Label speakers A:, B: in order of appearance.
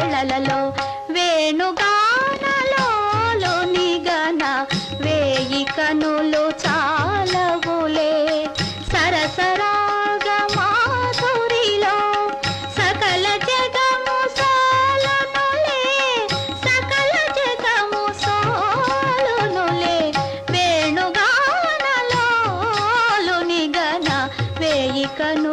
A: వేళలలో వేణుగానలో నిగన వేయి కనులు చాలవులే. సరసరాగ మాధురిలో సకల జగము సాలనులే సకల జగము సాలునులే. వేణుగానలో నిగన వేయి కను